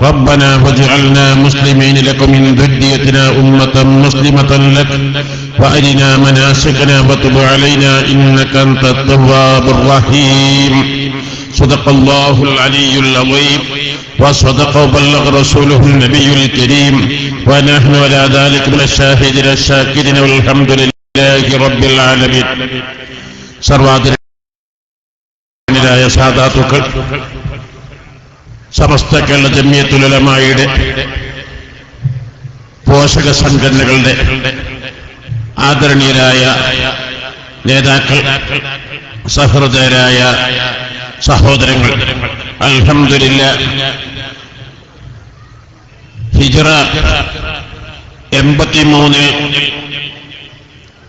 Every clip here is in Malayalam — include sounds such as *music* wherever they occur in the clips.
ربنا واجعلنا مسلمين لك من ذريتنا أمة مسلمة لك وأرنا مناسكنا وتب علينا إنك أنت التواب الرحيم صدق الله العلي العظيم وصدق وبلغ رسوله النبي الكريم ونحن على ذلك من الشاهدين الشاكرين والحمد لله رب العالمين സർവാതിരായ സാധാത്തുക്കൾ സമസ്ത കേരള ജമ്യത്തുലമായുടെ പോഷക സംഘടനകളുടെ ആദരണീയരായ നേതാക്കൾ സഹൃദയരായ സഹോദരങ്ങൾ. അൽഹമില്ല ഹിജറ എൺപത്തിമൂന്നിൽ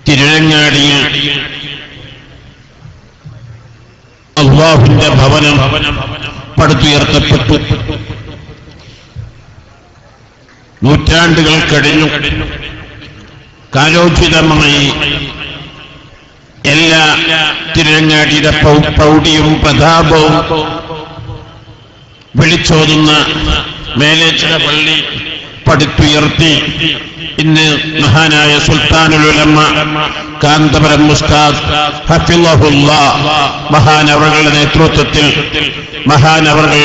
തിരുവങ്ങാടിയിൽ അള്ളാഹുവിന്റെ ഭവനം പടുത്തുയർത്തപ്പെട്ടു നൂറ്റാണ്ടുകൾ കഴിഞ്ഞു. കാലോചിതമായി എല്ലാ തിരഞ്ഞാടിയുടെ പ്രൗഢിയും പ്രതാപവും വിളിച്ചോതുന്ന മേലേച്ചിറ പള്ളി പടുത്തുയർത്തി ഇന്ന് മഹാനായ സുൽത്താനുലമ്മ കാന്തപുരം മുസ്താദ് ഹഫിളഹുല്ല മഹാനവറുകളുടെ നേതൃത്വത്തിൽ മഹാനവറുകൾ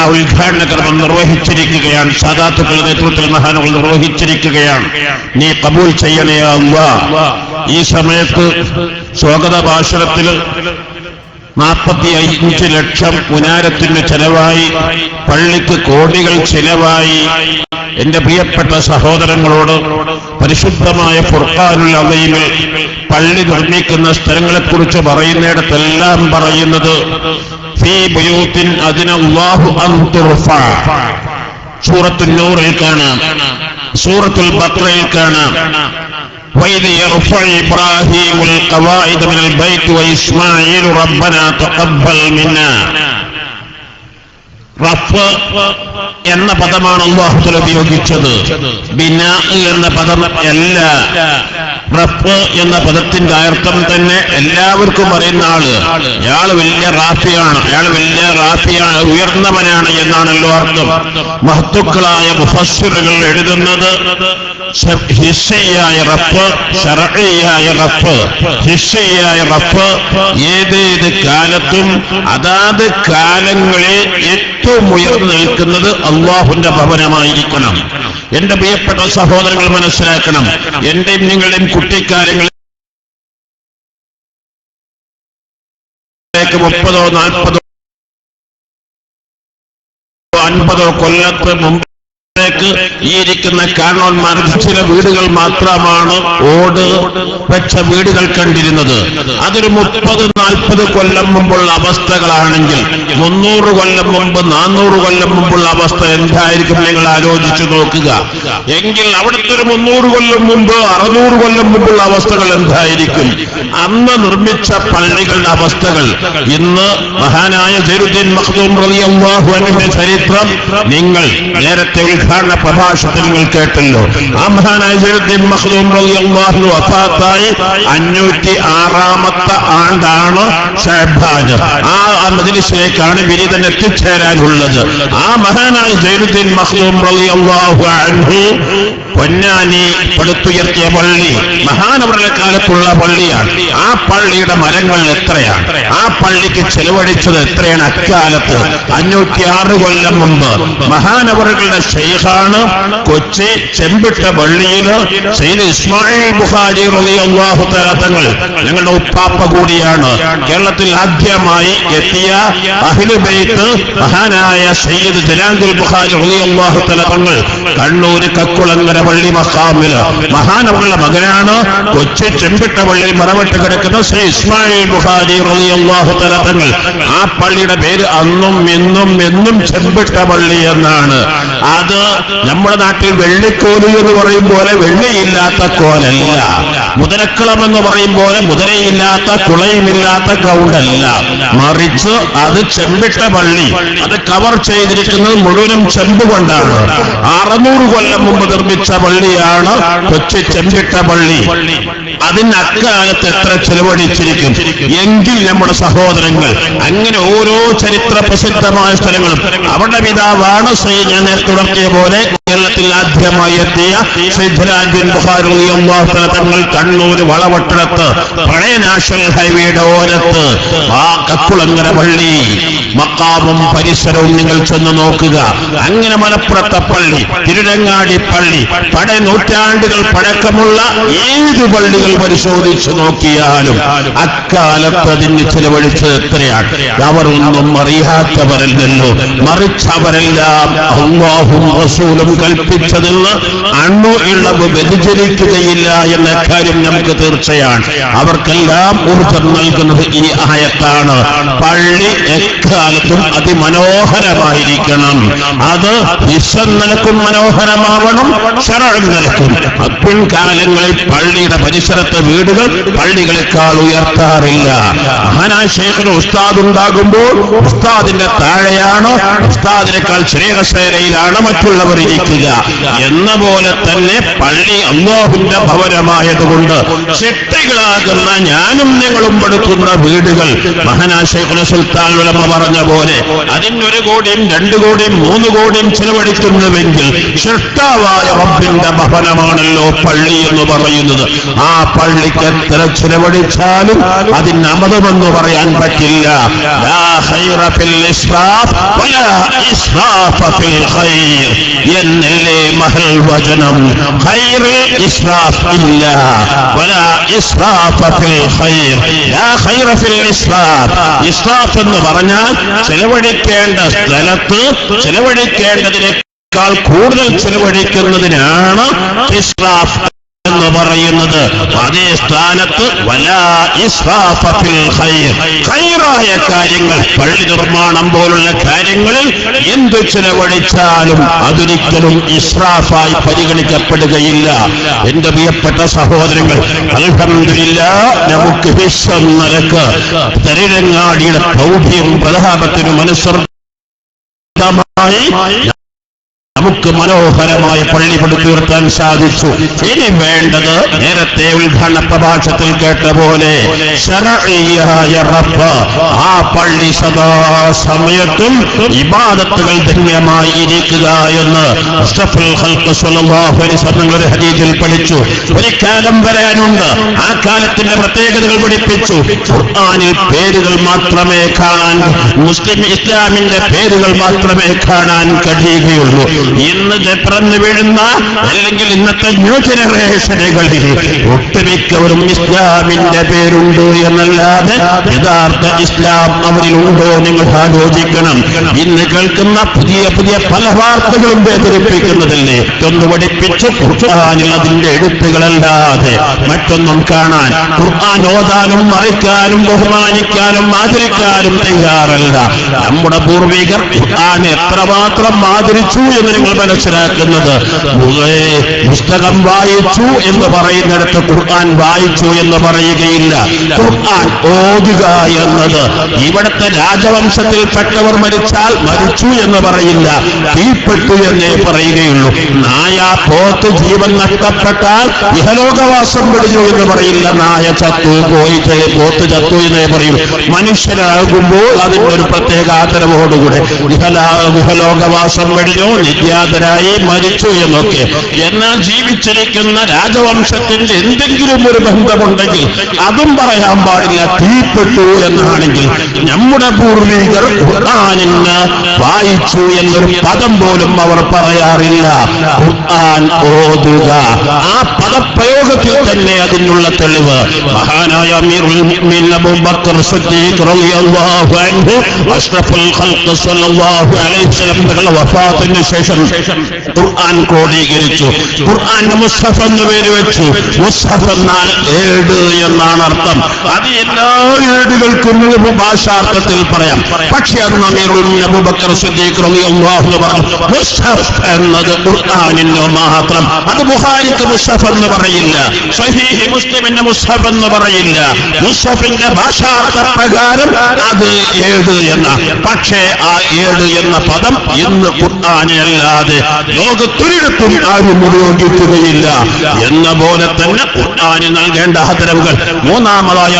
ആ ഉദ്ഘാടന കർമ്മം നിർവഹിച്ചിരിക്കുകയാണ്. സാധാത്തുക്കളുടെ നേതൃത്വത്തിൽ മഹാനുകൾ നിർവഹിച്ചിരിക്കുകയാണ്. നീ കബൂൽ ചെയ്യണേ അല്ല ഈ സമയത്ത് സ്വാഗത ഭാഷണത്തിൽ നാൽപ്പത്തി അഞ്ച് ലക്ഷം പുനാരത്തിന് ചെലവായി. പള്ളിക്ക് കോടികൾ ചെലവായി. എന്റെ പ്രിയപ്പെട്ട സഹോദരങ്ങളോട് പരിശുദ്ധമായ ഫുർഖാനുൽ അവയിമിൽ പള്ളി നിർമ്മിക്കുന്ന സ്ഥലങ്ങളെക്കുറിച്ച് പറയുന്നിടത്തെല്ലാം പറയുന്നത് സൂറത്തുൽ നൂറിൽ കാണാം സൂറത്തുൽ ബഖറയിൽ കാണാം. وإذ يرفع إبراهيم القواعد من البيت وإسماعيل ربنا تقبل منا. റഫ് എന്ന പദമാണ് അള്ളാഹുത്തല ഉപയോഗിച്ചത്. ബിന എന്ന പദം അല്ല. റഫ് എന്ന പദത്തിന്റെ അർത്ഥം തന്നെ എല്ലാവർക്കും അറിയുന്ന ആൾ. അയാൾ വലിയ റാഫിയാണ്. അയാൾ വലിയ റാഫിയാണ്. ഉയർന്നവനാണ് എന്നാണല്ലോ അർത്ഥം മഹത്തുക്കളായ മുഫസ്സിറുകൾ എഴുതുന്നത്. ഹിസ്സയായ റഫ് ഷറയായ റഫ് ഹിസ്സയായ റഫ് ഏതേത് കാലത്തും അതാത് കാലങ്ങളിൽ ഏറ്റവും ഉയർന്നു നിൽക്കുന്നത് അള്ളാഹുന്റെ ഭവനമായിരിക്കണം. എന്റെ പ്രിയപ്പെട്ട സഹോദരങ്ങൾ മനസ്സിലാക്കണം. എന്റെയും നിങ്ങളുടെയും കുട്ടിക്കാര്യങ്ങൾ മുപ്പതോ നാൽപ്പതോ അൻപതോ കൊല്ലത്ത് മുമ്പ് ഈ ഇരിക്കുന്ന കാരണവന്മാർക്ക് ചില വീടുകൾ മാത്രമാണ് ഓട് വെച്ച വീടുകൾ കണ്ടിരുന്നത്. അതൊരു മുപ്പത് നാൽപ്പത് കൊല്ലം മുമ്പുള്ള അവസ്ഥകളാണെങ്കിൽ മുന്നൂറ് കൊല്ലം മുമ്പ് നാനൂറ് കൊല്ലം മുമ്പുള്ള അവസ്ഥ എന്തായിരിക്കും നിങ്ങൾ ആലോചിച്ചു നോക്കുക. എങ്കിൽ അവിടുത്തെ ഒരു മുന്നൂറ് കൊല്ലം മുമ്പ് അറുന്നൂറ് കൊല്ലം മുമ്പുള്ള അവസ്ഥകൾ എന്തായിരിക്കും? അന്ന് നിർമ്മിച്ച പള്ളികളുടെ അവസ്ഥകൾ. ഇന്ന് മഹാനായ ജരുദ്ദീൻ മഖ്ദൂം റളിയല്ലാഹു അൻഹുവിന്റെ ചരിത്രം നിങ്ങൾ നേരത്തെ ഉദ്ഘാടന പ്രഭാഷണത്തിൽ നിങ്ങൾ കേട്ടല്ലോ ആ മഹാനായ അഞ്ഞൂറ്റി ആറാമത്തെ ആണ്ടാണ് ഷഹബാന് ആ മജിലിസിലേക്കാണ് ബിരുദൻ എത്തിച്ചേരാനുള്ളത്. ആ മഹാനായ ജൈനുദ്ദീൻ മഖ്ദൂം റളിയല്ലാഹു അൻഹു പൊന്നാനി പടുത്തുയർത്തിയ പള്ളി മഹാനവരുടെ കാലത്തുള്ള പള്ളിയാണ്. ആ പള്ളിയുടെ മരങ്ങൾ എത്രയാണ്? ആ പള്ളിക്ക് ചെലവഴിച്ചത് എത്രയാണ്? അക്കാലത്ത് അഞ്ഞൂറ്റി ആറ് കൊല്ലം മുമ്പ് മഹാനവറുകളുടെ ഷെയ്ഖാണ് കൊച്ചി ചെമ്പിട്ട പള്ളിയിൽ സൈദ് ഇസ്മായിൽ ബുഹാരി റളിയല്ലാഹു തങ്ങൾ ഞങ്ങളുടെ ഉപ്പാപ്പ കൂടിയാണ്. കേരളത്തിൽ ആദ്യമായി എത്തിയ അഹ്ലു ബൈത്ത് മഹാനായ സയ്യിദ് ജലാലുൽ ബുഹാരി റളിയല്ലാഹു തങ്ങൾ കണ്ണൂര് കക്കുളങ്ങര പള്ളി മഖാമിൽ മഹാനമുള്ള മകനാണ് കൊച്ചി ചെമ്പിട്ട പള്ളിയിൽ മറവിട്ട് കിടക്കുന്ന ശ്രീ ഇസ്മായിൽ ബുഹാരി റളിയല്ലാഹു തങ്ങൾ. ആ പള്ളിയുടെ പേര് അന്നും ഇന്നും എന്നും ചെമ്പിട്ട പള്ളി എന്നാണ്. അത് നമ്മുടെ നാട്ടിൽ വെള്ളിക്കോലി എന്ന് പറയും പോലെ വെള്ളിയില്ലാത്ത കോലല്ല. മുതലക്കുളം എന്ന് പറയും പോലെ മുതലയില്ലാത്ത കുളയുമില്ലാത്ത കൗണ്ടല്ല മറിച്ച് അത് ചെമ്പിട്ട പള്ളി. അത് കവർ ചെയ്തിരിക്കുന്നത് മുഴുവനും ചെമ്പ് കൊണ്ടാണ്. അറുന്നൂറ് കൊല്ലം മുമ്പ് നിർമ്മിച്ച പള്ളിയാണ് കൊച്ചി ചെമ്പിട്ട പള്ളി. അതിന് അക്കാലത്ത് എത്ര ചെലവഴിച്ചിരിക്കും? എങ്കിൽ നമ്മുടെ സഹോദരങ്ങൾ അങ്ങനെ ഓരോ ചരിത്ര പ്രസിദ്ധമായ സ്ഥലങ്ങളും അവരുടെ പിതാവാണ് ഞാൻ നേരത്തെ പോലെ കേരളത്തിൽ ആദ്യമായി എത്തിയ സിദ്ധരാജൻ അള്ളാഹുത്തല തങ്ങൾ കണ്ണൂർ വളവട്ടണത്ത് പഴയ നാഷണൽ ഹൈവേയുടെ ഓരത്ത് ആ കക്കുളങ്ങര പള്ളി മക്കാവും പരിസരവും നിങ്ങൾ ചെന്ന് നോക്കുക. അങ്ങനെ മലപ്പുറത്തെ പള്ളി തിരുരങ്ങാടി പള്ളി പട നൂറ്റാണ്ടുകൾ പഴക്കമുള്ള ഏത് പള്ളികൾ പരിശോധിച്ചു നോക്കിയാലും അക്കാലത്ത് അതിന് ചിലവഴിച്ചത് എത്രയാണ്? അവർ ഒന്നും അറിയാത്തവരല്ലല്ലോ. മറിച്ച് അവരെല്ലാം കൽപ്പിച്ചതെന്ന് അണ്ണു ഇളവ് വ്യതിചരിക്കുകയില്ല എന്ന കാര്യം നമുക്ക് തീർച്ചയാണ്. അവർക്കെല്ലാം ഊർജം നൽകുന്നത് ഈ ആയത്താണ്. പള്ളി എക്കാലത്തും അതിമനോഹരമായിരിക്കണം. അത് വിശ്വം നിലക്കും മനോഹരമാവണം ശരണം നിലക്കും. കാലങ്ങളിൽ പള്ളിയുടെ പരിസരത്തെ വീടുകൾ പള്ളികളെക്കാൾ ഉയർത്താറില്ല. മഹാനായ ശേഖരൻ ഉസ്താദ് ഉണ്ടാകുമ്പോൾ ഉസ്താദിന്റെ താഴെയാണ് ഉസ്താദിനേക്കാൾ ശ്രേയസേനയിലാണ് മറ്റുള്ളവർ ഇരിക്കുക എന്ന പോലെ തന്നെ പള്ളി അന്നോഹിന്റെ ഭവനമായതുകൊണ്ട് ശക്തികളാകുന്ന ഞാനും നിങ്ങളും പെടുക്കുന്ന വീടുകൾ മഹാനായ ശേഖന സുൽത്താൻ ഉലമ പറഞ്ഞ പോലെ അതിനൊരു കോടിയും രണ്ടു കോടിയും മൂന്ന് കോടിയും ചെലവഴിക്കുന്നുവെങ്കിൽ ശ്രഷ്ടാവായ റബ്ബിന്റെ ഭവനമാണല്ലോ പള്ളി എന്ന് പറയുന്നത്. ആ പള്ളിക്ക് എത്ര ചെലവഴിച്ചാലും അതിന് അമതമെന്ന് പറയാൻ പറ്റില്ല. ലാ എന്നല്ലേ മഹൽ വചനം. ഇസ്റാഫ് ഇല്ല. വലാ ഇസ്റാഫ ഫിൽ ഖൈർ. ലാ ഖൈറ ഫിൽ ഇസ്റാഫ് ഇസ്റാഫ് എന്ന് പറഞ്ഞാൽ ചെലവഴിക്കേണ്ട സ്ഥലത്ത് ചെലവഴിക്കേണ്ടതിനേക്കാൾ കൂടുതൽ ചെലവഴിക്കുന്നതിനാണ് എന്ന് പറയുന്നത് അതേ സ്ഥാനത്ത് ഖൈറായ കാര്യങ്ങൾ പള്ളി നിർമ്മാണം പോലുള്ള കാര്യങ്ങളിൽ എന്ത് ചിലവഴിച്ചാലും അതൊരിക്കലും ഇസ്രാഫായി പരിഗണിക്കപ്പെടുകയില്ല. എന്റെ പ്രിയപ്പെട്ട സഹോദരങ്ങൾ അൽഹമില്ല നമുക്ക് വിശ്വം നിരക്ക്. തരിരങ്ങാടിയുടെ പ്രൗഢിയും പ്രതാപത്തിനും അനുസൃതമായി നമുക്ക് മനോഹരമായി പള്ളി പടുത്തുയർത്താൻ സാധിച്ചു. ഇനി വേണ്ടത് നേരത്തെ ഉദ്ഘാടന പ്രഭാഷത്തിൽ കേട്ട പോലെ ആ പള്ളി സദാ സമയത്തും ഇബാദത്തുകൾ ധന്യമായി ഇരിക്കുക എന്ന് ഒരു ഹദീസിൽ പഠിച്ചു. ഒരു കാലം വരാനുണ്ട്. ആ കാലത്തിന്റെ പ്രത്യേകതകൾ പഠിപ്പിച്ചു. ഖുർആാനിൽ പേരുകൾ മാത്രമേ കാണാൻ മുസ്ലിം ഇസ്ലാമിന്റെ പേരുകൾ മാത്രമേ കാണാൻ കഴിയുകയുള്ളൂ. ഇന്ന് പിറന്നു വീഴുന്ന അല്ലെങ്കിൽ ഇന്നത്തെ ന്യൂ ജനറേഷനുകളിൽ ഒട്ടുമിക്കവരും ഇസ്ലാമിന്റെ പേരുണ്ട് എന്നല്ലാതെ യഥാർത്ഥ ഇസ്ലാം അവരിലുണ്ടോ നിങ്ങൾ ആലോചിക്കണം. ഇന്ന് കേൾക്കുന്ന പുതിയ പുതിയ പല വാർത്തകളും വേദനിപ്പിക്കുന്നതല്ലേ? ഒന്ന് പഠിപ്പിച്ച് ഖുർആാനിൽ അതിന്റെ എഴുത്തുകളല്ലാതെ മറ്റൊന്നും കാണാൻ ഖുർആൻ ഓതാനും മറിക്കാനും ബഹുമാനിക്കാനും ആദരിക്കാനും തയ്യാറല്ല. നമ്മുടെ പൂർവികർ ഖുർആൻ എത്രമാത്രം ആദരിച്ചു എന്ന് നിങ്ങൾ മനസ്സിലാക്കുന്നത്? പുസ്തകം വായിച്ചു എന്ന് പറയുന്നിടത്ത് ഖുർആൻ വായിച്ചു എന്ന് പറയുകയില്ല. ഖുർആൻ ഓതുക എന്നത് ഇവിടുത്തെ രാജവംശത്തിൽപ്പെട്ടവർ മരിച്ചാൽ മരിച്ചു എന്ന് പറയില്ല. തീപ്പെട്ടു എന്നേ പറയുകയുള്ളൂ. നായ പോത്ത് ജീവൻ നഷ്ടപ്പെട്ടാൽ ഇഹലോകവാസം പിടിച്ചു എന്ന് പറയില്ല. നായ ചത്തു പോയി പോത്ത് ചത്തു എന്നേ പറയും. മനുഷ്യരാകുമ്പോൾ ഒരു പ്രത്യേക ആദരവോടുകൂടെ ഇഹലോകവാസം പിടിഞ്ഞു വെടിഞ്ഞു നിര്യാതരായി മരിച്ചു എന്നൊക്കെ. എന്നാൽ ജീവിച്ചിരിക്കുന്ന രാജവംശത്തിന്റെ എന്തെങ്കിലും ഒരു ബന്ധമുണ്ടെങ്കിൽ അതും പറയാൻ പാടില്ല. തീപ്പെട്ടു എന്നാണെങ്കിൽ നമ്മുടെ പൂർവികർ ഖുർആാനിന് വായിച്ചു എന്നൊരു പദം പോലും അവർ പറയാറില്ല. ഖുർആൻ ഓതുക ആ പദപ്രയോഗത്തിൽ തന്നെ അതിനുള്ള തെളിവ്. മഹാനായ വഫാത്തിന് ശേഷം ഖുർആൻ എന്ന് പേര് വെച്ചു. എന്നാൽ എന്നാണ് അർത്ഥം. അത് എല്ലാ ഏടുകൾക്കും ഭാഷാർത്ഥത്തിൽ പറയാം. പക്ഷേ അത് അബൂബക്കർ സിദ്ദീഖ് റളിയല്ലാഹു എന്നത് മാത്രം. അത് ബുഖാരിക്ക് മുസ്ഹഫ് എന്ന് പറയില്ല. മുസ്ലിം മുസ്ലിമിന്റെ മുസ്ഹഫ് എന്ന് പറയില്ല. മുസ്ഹഫിന്റെ ഭാഷാ പ്രകാരം അത് ഏത് എന്ന. പക്ഷേ ആ ഏഴ് എന്ന പദം ഇന്ന് ഖുർആനെ അല്ലാതെ ലോകത്തൊരിടത്തും ആരും ഉപയോഗിക്കുകയില്ല. എന്ന പോലെ തന്നെ ഖുർആന് നൽകേണ്ട ഹതരവുകൾ മൂന്നാമതായ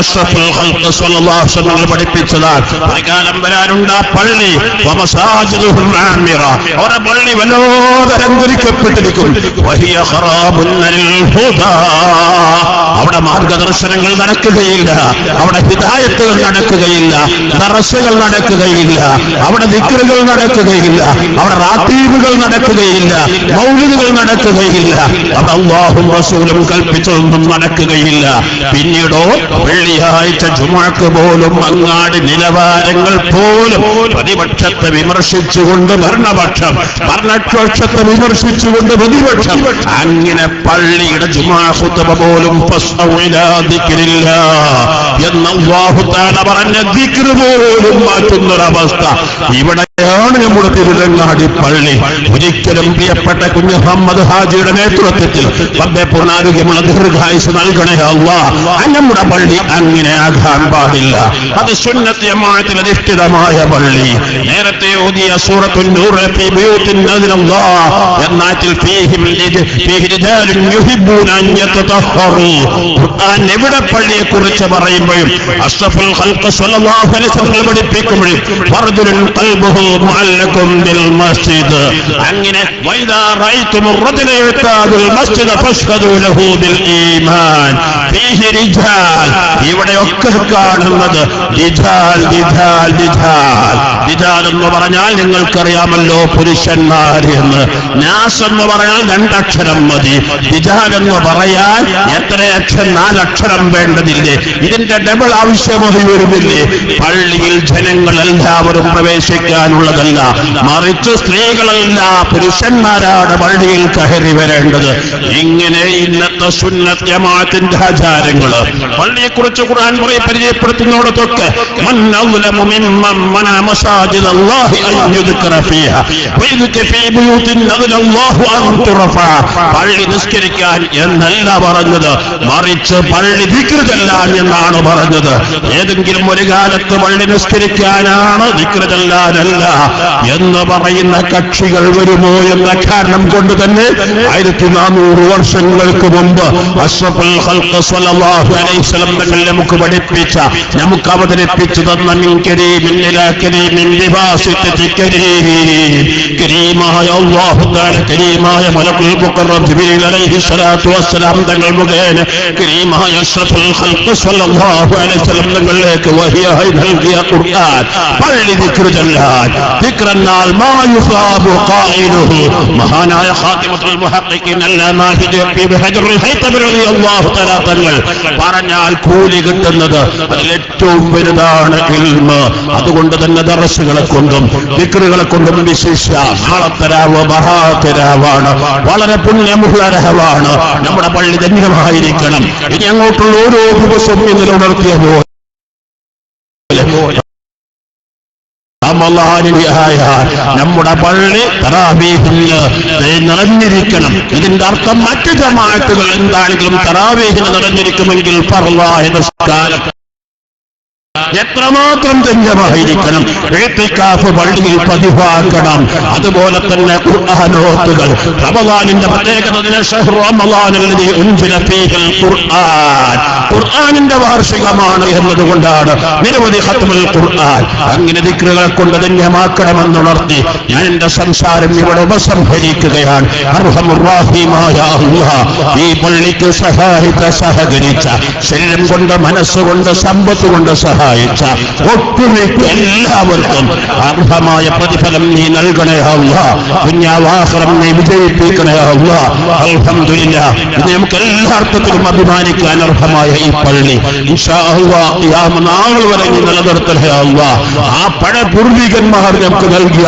പഠിപ്പിച്ചതാണ്. ഒരു കാലം വരാനുണ്ട് ആ പള്ളി. അവരുടെ പള്ളി വല്ലാതെ അലങ്കരിക്കപ്പെട്ടിരിക്കും അനിൽ ഹുദാ അവിടെ മാർഗദർശനങ്ങൾ നടക്കുകയില്ല അവിടെ ഹിതായത്തുകൾ നടക്കുകയില്ല ദറസുകൾ നടക്കുകയില്ല അവിടെ ദിക്റുകൾ നടക്കുകയില്ല അവിടെ റാത്തീബുകൾ നടക്കുകയില്ല മൗലികൾ നടക്കുകയില്ല അവിടെ അള്ളാഹും റസൂലും കൽപ്പിച്ചതൊന്നും നടക്കുകയില്ല. പിന്നീടോ വെള്ളിയാഴ്ച ജുമാക്ക് പോലും അങ്ങാടി നിലവാരങ്ങൾ പോലും പ്രതിപക്ഷത്തെ വിമർശിച്ചുകൊണ്ട് ഭരണപക്ഷം ഭരണപക്ഷത്തെ വിമർശിച്ചുകൊണ്ട് പ്രതിപക്ഷം അങ്ങനെ പള്ളിയുടെ ജുമാ ഖുത്ബ പോലും ഫസ്അു ഇലാ ദിക്രില്ലാ. എന്ന അല്ലാഹു തആല പറഞ്ഞ ദിക്ർ പോലും മാറ്റുന്നൊരവസ്ഥ. ഇവിടെയാണ് നമ്മുടെ തിരുരങ്ങാടി പള്ളി. ഒരിക്കലും പ്രിയപ്പെട്ട കുഞ്ഞ് മുഹമ്മദ് ഹാജിയുടെ നേതൃത്വത്തിൽ പൂർണാരോഗ്യമുള്ള ദീർഘായുസ് നൽകണേ അല്ലാ നമ്മുടെ പള്ളി അങ്ങനെ ആകാൻ പാടില്ല. അത് സുന്നത്യമായത്തിൽ അധിഷ്ഠിതമായ പള്ളി. നേരത്തെ എവിടെ പള്ളിയെ കുറിച്ച് പറയുമ്പോഴും അഷ്റഫുൽ പഠിപ്പിക്കുമ്പോഴും ഫർദുൻ ഖൽബുഹു മുഅല്ലകും ബിൽ മസ്ജിദ് അങ്ങനെ വൈദാ റഅയ്തും الرجل يعتاد المسجد فاشهدوا له بالإيمان فيه رجال ഇവിടെയൊക്കെ കാണുന്നത് രിജാൽ രിജാൽ രിജാൽ രിജാൽ എന്ന് പറഞ്ഞാൽ നിങ്ങൾക്കറിയാമല്ലോ പുരുഷന്മാർ എന്ന് നാസ് എന്ന് പറഞ്ഞാൽ രണ്ടക്ഷരം മതി രിജാൽ എന്ന് പറയാൻ എത്ര അക്ഷരം നാലക്ഷരം വേണ്ടതില്ലേ ഇതിന്റെ ഡബിൾ ആവശ്യമായി വരുന്നില്ലേ പള്ളിയിൽ ജനങ്ങൾ എല്ലാവരും പ്രവേശിക്കാനുള്ളതല്ല മറിച്ച് സ്ത്രീകളല്ല പുരുഷന്മാരാണ് പള്ളിയിൽ കയറി വരേണ്ടത്. ഇങ്ങനെ ഇന്നത്തെ സുന്നത്യമാത്തിന്റെ ആചാരങ്ങൾ പള്ളിയെക്കുറിച്ച് ഖുർആൻ മുറി പരിചയപ്പെടുത്തുന്നോടത്തൊക്കെ നിസ്കരിക്കാൻ എന്നല്ല പറഞ്ഞത്. മറിച്ച് പള്ളി ചെല്ലാൻ എന്നാണ് പറഞ്ഞത്. ഏതെങ്കിലും ഒരു കാലത്ത് പള്ളി നിസ്കരിക്കാനാണ് ദിക്ർ ചെല്ലാനല്ല എന്ന് പറയുന്ന കക്ഷികൾ വരുമോ എന്ന കാരണം കൊണ്ട് തന്നെ ആയിരത്തി നാനൂറ് വർഷങ്ങൾക്ക് മുമ്പ് അഷ്റഫുൽ നമുക്ക് പഠിപ്പിച്ച നമുക്ക് അവതരിപ്പിച്ചു തന്ന കരീമായ മലക്കുൽ കരീമായ അഷ്റഫുൽ ഖുർആൻ. *laughs* മഹാനായ പറഞ്ഞാൽ കൂലി കിട്ടുന്നത് അതിൽ വലുതാണ് ഇൽമ്. അതുകൊണ്ട് തന്നെ ദർശകളെ കൊണ്ടും വിക്രുകളെ കൊണ്ടും വിശിഷ്യ നാളത്തരാവ് മഹാത്തരാവാണ്. വളരെ പുണ്യമുള്ള നമ്മുടെ പള്ളി ധന്യമായിരിക്കണം. ഇനി അങ്ങോട്ടുള്ള ഓരോ ദിവസവും ഇന്നലെ ഉണർത്തിയ പോലെ റമളാനിലായാൽ നമ്മുടെ പള്ളി തറാവീഹിന് നിറഞ്ഞിരിക്കണം. ഇതിന്റെ അർത്ഥം മറ്റു ജമാഅത്തുകൾ എന്താണെങ്കിലും തറാവീഹിന് നിറഞ്ഞിരിക്കുമെങ്കിൽ പറവായ എത്രമാത്രം ധന്യമായിരിക്കണം ഏത്തിക്കാഫ് പള്ളിയിൽ പതിവാക്കണം. അതുപോലെ തന്നെ ഖുർആാനോത്തുകൾ റമദാനിന്റെ പ്രത്യേകത ഖുർആനിന്റെ വാർഷികമാണ് എന്നതുകൊണ്ടാണ് നിരവധി ഖത്മുൽ ഖുർആൻ. അങ്ങനെ ദിക്റുകളെ കൊണ്ട് ധന്യമാക്കണമെന്നുണർത്തി ഞാൻ എന്റെ സംസാരം ഇവിടെ ഉപസംഹരിക്കുകയാണ്. ഈ പള്ളിക്ക് സഹായിച്ച സഹകരിച്ച ശരീരം കൊണ്ട് മനസ്സുകൊണ്ട് സമ്പത്ത് കൊണ്ട് സഹായിച്ച ഒട്ടുമിക്ക എല്ലാവർക്കും അർഹമായ പ്രതിഫലം നീ നൽകണേ അല്ല പുണ്യാവാസനം നീ വിജയിപ്പിക്കണേ അല്ല അൽഹംദുലില്ല. ഇത് നമുക്ക് എല്ലാ അർത്ഥത്തിലും അഭിമാനിക്കാൻ അർഹമായ ഈ പള്ളി. വരെ നീ നിലനിർത്തണേ അല്ല ആ പഴ പൂർവികന്മാർ നമുക്ക് നൽകിയ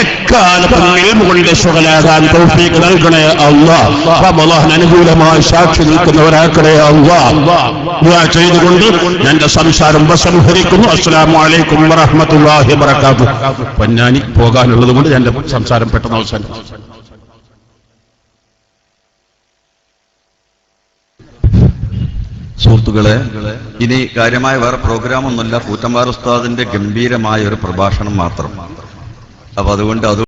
എക്കാലത്തും കൊണ്ട് നൽകണേ അനുകൂലമായി സാക്ഷി നിൽക്കുന്നവരാക്കണേ ചെയ്തുകൊണ്ട് എന്റെ സംസാരം ഉപസംഹരിക്കുന്നു അസ്സലാമു അലൈക്കും വറഹമത്തല്ലാഹി വബറകാതു പൊന്നാനി പോകാനുള്ളത് കൊണ്ട് എന്റെ സംസാരം പെട്ടെന്ന് അവസാനം സുഹൃത്തുക്കളെ ഇനി കാര്യമായ വേറെ പ്രോഗ്രാമൊന്നുമില്ല. കൂറ്റമ്പാർ ഉസ്താദിന്റെ ഗംഭീരമായ ഒരു പ്രഭാഷണം മാത്രം. അപ്പൊ അതുകൊണ്ട് അത്